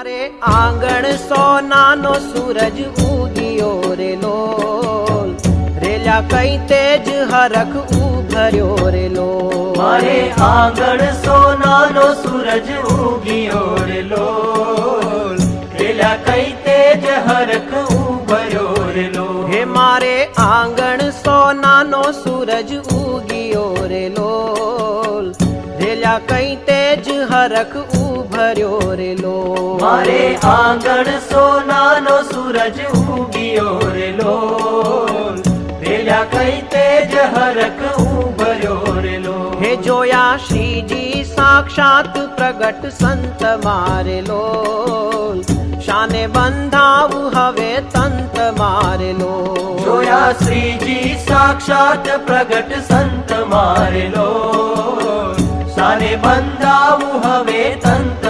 મારે આંગણ સોનાનો સૂરજ ઉગ્યો રે લોલ રેલા કઈ તેજ હરખ ઉભર્યો રે લોલ મારે આંગણ સોનાનો સૂરજ ઉગ્યો રે લોલ રેલા કઈ તેજ હરખ ઉભર્યો રે લોલ હે મારે આંગણ સોનાનો સૂરજ ઉગ્યો રે લોલ રેલા કઈ તેજ હરખ ઉભર્યો રે લો. મારે આંગણ સોનાનો સૂરજ ઉગ્યો રે લો. પેલા કઈ તેજ હરક ઉભર્યો રે લો. હે જોયા શ્રીજી સાક્ષાત પ્રગટ સંત મારે લો. શાને બંધાવું હવે તંત મારે લોલ જોયા શ્રીજી સાક્ષાત પ્રગટ સંત મારે લોલ સાને બંધાવું હવે તંત